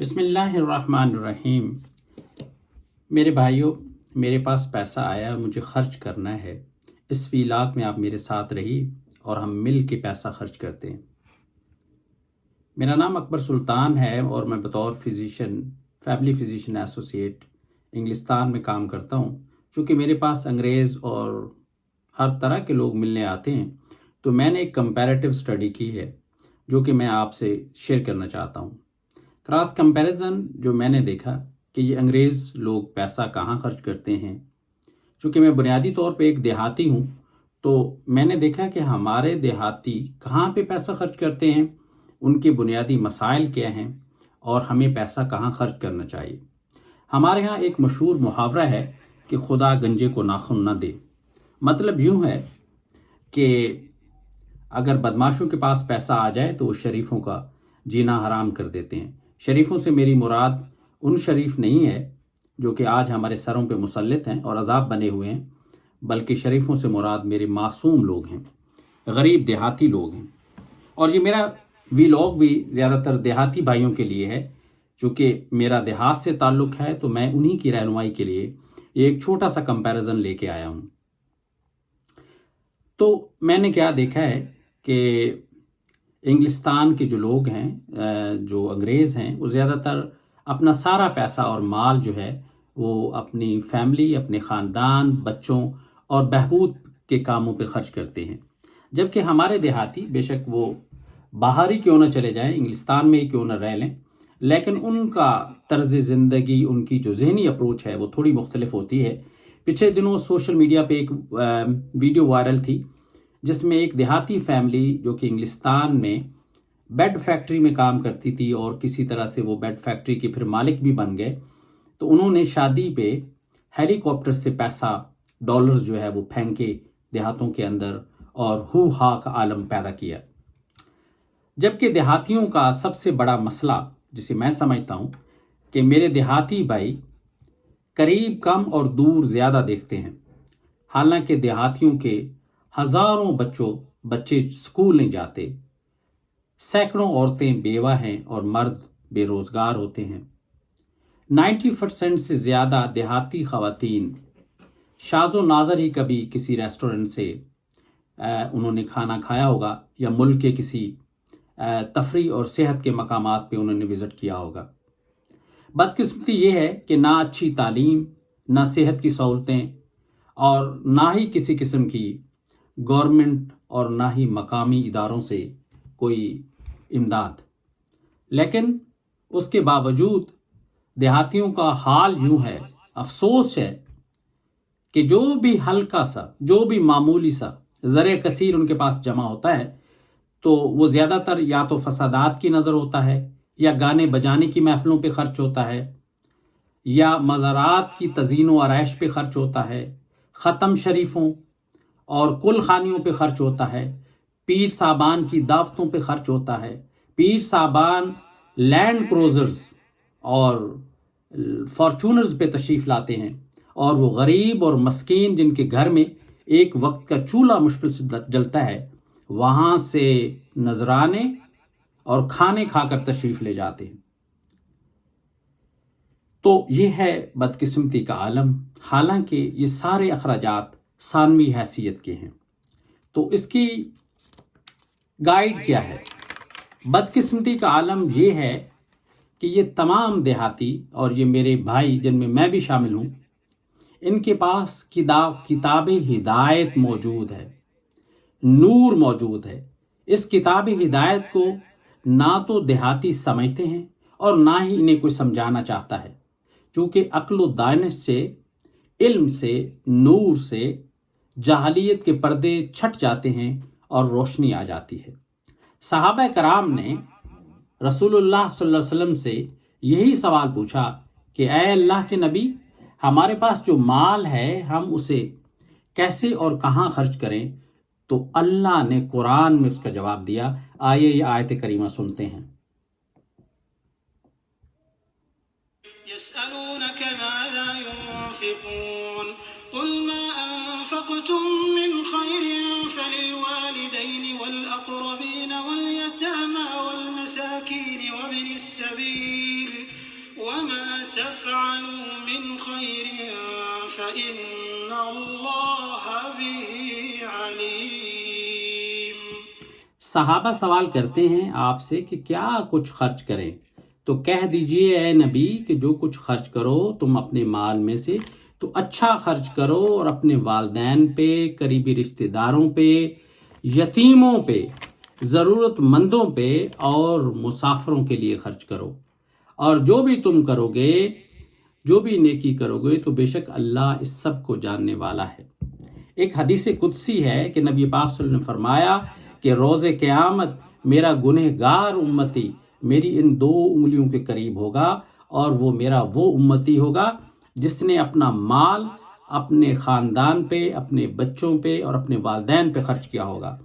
بسم اللہ الرحمن الرحیم۔ میرے بھائیوں میرے پاس پیسہ آیا مجھے خرچ کرنا ہے۔ اس ویلاگ میں آپ میرے ساتھ رہی اور ہم مل کے پیسہ خرچ کرتے ہیں۔ میرا نام اکبر سلطان ہے اور میں بطور فزیشین، فیملی فزیشین ایسوسیٹ انگلستان میں کام کرتا ہوں۔ چونکہ میرے پاس انگریز اور ہر طرح کے لوگ ملنے آتے ہیں، تو میں نے ایک کمپیریٹیو اسٹڈی کی ہے، جو کہ میں آپ سے شیئر کرنا چاہتا ہوں۔ کراس کمپیریزن جو میں نے دیکھا کہ یہ انگریز لوگ پیسہ کہاں خرچ کرتے ہیں۔ چونکہ میں بنیادی طور پہ ایک دیہاتی ہوں، تو میں نے دیکھا کہ ہمارے دیہاتی کہاں پہ پیسہ خرچ کرتے ہیں، ان کے بنیادی مسائل کیا ہیں اور ہمیں پیسہ کہاں خرچ کرنا چاہیے۔ ہمارے ہاں ایک مشہور محاورہ ہے کہ خدا گنجے کو ناخن نہ دے۔ مطلب یوں ہے کہ اگر بدماشوں کے پاس پیسہ آ جائے تو وہ شریفوں کا جینا حرام کر دیتے ہیں۔ شریفوں سے میری مراد ان شریف نہیں ہے جو کہ آج ہمارے سروں پہ مسلط ہیں اور عذاب بنے ہوئے ہیں، بلکہ شریفوں سے مراد میرے معصوم لوگ ہیں، غریب دیہاتی لوگ ہیں۔ اور یہ میرا وی لوگ بھی زیادہ تر دیہاتی بھائیوں کے لیے ہے، چونکہ میرا دیہات سے تعلق ہے تو میں انہی کی رہنمائی کے لیے ایک چھوٹا سا کمپیریزن لے کے آیا ہوں۔ تو میں نے کیا دیکھا ہے کہ انگلستان کے جو لوگ ہیں جو انگریز ہیں، وہ زیادہ تر اپنا سارا پیسہ اور مال جو ہے، وہ اپنی فیملی، اپنے خاندان، بچوں اور بہبود کے کاموں پہ خرچ کرتے ہیں۔ جبکہ ہمارے دیہاتی بے شک وہ باہر ہی کیوں نہ چلے جائیں، انگلستان میں ہی کیوں نہ رہ لیں، لیکن ان کا طرز زندگی، ان کی جو ذہنی اپروچ ہے، وہ تھوڑی مختلف ہوتی ہے۔ پچھلے دنوں سوشل میڈیا پہ ایک ویڈیو وائرل تھی۔ جس میں ایک دیہاتی فیملی جو کہ انگلستان میں بیڈ فیکٹری میں کام کرتی تھی اور کسی طرح سے وہ بیڈ فیکٹری کے پھر مالک بھی بن گئے، تو انہوں نے شادی پہ ہیلی کاپٹر سے پیسہ، ڈالرز جو ہے وہ پھینکے دیہاتوں کے اندر اور ہو ہا کا عالم پیدا کیا۔ جبکہ دیہاتیوں کا سب سے بڑا مسئلہ، جسے میں سمجھتا ہوں، کہ میرے دیہاتی بھائی قریب کم اور دور زیادہ دیکھتے ہیں۔ حالانکہ دیہاتیوں کے ہزاروں بچوں، بچے اسکول نہیں جاتے۔ سینکڑوں عورتیں بیوہ ہیں اور مرد بے روزگار ہوتے ہیں۔ نائنٹی پرسینٹ سے زیادہ دیہاتی خواتین۔ شاز و ناظر ہی کبھی کسی ریسٹورنٹ سے انہوں نے کھانا کھایا ہوگا یا ملک کے کسی تفریح اور صحت کے مقامات پہ انہوں نے وزٹ کیا ہوگا۔ بدقسمتی یہ ہے کہ نہ اچھی تعلیم، نہ صحت کی سہولتیں اور نہ ہی کسی قسم کی گورنمنٹ اور نہ ہی مقامی اداروں سے کوئی امداد۔ لیکن اس کے باوجود دیہاتیوں کا حال یوں ہے، افسوس ہے کہ جو بھی ہلکا سا، جو بھی معمولی سا زر کثیر ان کے پاس جمع ہوتا ہے، تو وہ زیادہ تر یا تو فسادات کی نظر ہوتا ہے، یا گانے بجانے کی محفلوں پہ خرچ ہوتا ہے، یا مزارات کی تزئین و آرائش پہ خرچ ہوتا ہے، ختم شریفوں اور کل خانیوں پہ خرچ ہوتا ہے، پیر صابان کی دعوتوں پہ خرچ ہوتا ہے۔ پیر صابان لینڈ کروزرز اور فارچونرز پہ تشریف لاتے ہیں۔ اور وہ غریب اور مسکین جن کے گھر میں ایک وقت کا چولہا مشکل سے جلتا ہے، وہاں سے نذرانے اور کھانے کھا کر تشریف لے جاتے ہیں۔ تو یہ ہے بدقسمتی کا عالم۔ حالانکہ یہ سارے اخراجات ثانوی حیثیت کے ہیں۔ تو اس کی گائیڈ کیا ہے؟ بدقسمتی کا عالم یہ ہے کہ یہ تمام دیہاتی اور یہ میرے بھائی جن میں میں بھی شامل ہوں، ان کے پاس کتاب کتاب ہدایت موجود ہے۔ نور موجود ہے۔ اس کتاب ہدایت کو نہ تو دیہاتی سمجھتے ہیں اور نہ ہی انہیں کوئی سمجھانا چاہتا ہے، چونکہ عقل و دانش سے، علم سے، نور سے جہلیت کے پردے چھٹ جاتے ہیں اور روشنی آ جاتی ہے۔ صحابہ کرام نے رسول اللہ صلی اللہ علیہ وسلم سے یہی سوال پوچھا کہ اے اللہ کے نبی، ہمارے پاس جو مال ہے، ہم اسے کیسے اور کہاں خرچ کریں؟ تو اللہ نے قرآن میں اس کا جواب دیا۔ آئیے یہ آیت کریمہ سنتے ہیں۔ يسألونك ماذا ينفقون قل ما أنفقتم من خير فللوالدين والأقربين واليتامى والمساكين وابن السبيل وما تفعلوا من خير فإن الله به عليم صحابہ سوال کرتے ہیں آپ سے کہ کیا کچھ خرچ کریں؟ تو کہہ دیجیے اے نبی کہ جو کچھ خرچ کرو تم اپنے مال میں سے، تو اچھا خرچ کرو اور اپنے والدین پہ، قریبی رشتہ داروں پہ، یتیموں پہ، ضرورت مندوں پہ اور مسافروں کے لیے خرچ کرو۔ اور جو بھی تم کرو گے جو بھی نیکی کرو گے تو بے شک اللہ اس سب کو جاننے والا ہے۔ ایک حدیث قدسی ہے کہ نبی پاک صلی اللہ علیہ وسلم نے فرمایا کہ روز قیامت میرا گنہ گار امتی میری ان دو انگلیوں کے قریب ہوگا اور وہ میرا وہ امتی ہوگا جس نے اپنا مال اپنے خاندان پہ، اپنے بچوں پہ اور اپنے والدین پہ خرچ کیا ہوگا۔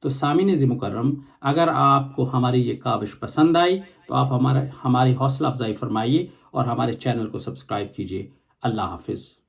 تو سامعین ز مکرم، اگر آپ کو ہماری یہ کاوش پسند آئی تو آپ ہمارے ہماری حوصلہ افزائی فرمائیے اور ہمارے چینل کو سبسکرائب کیجیے۔ اللہ حافظ۔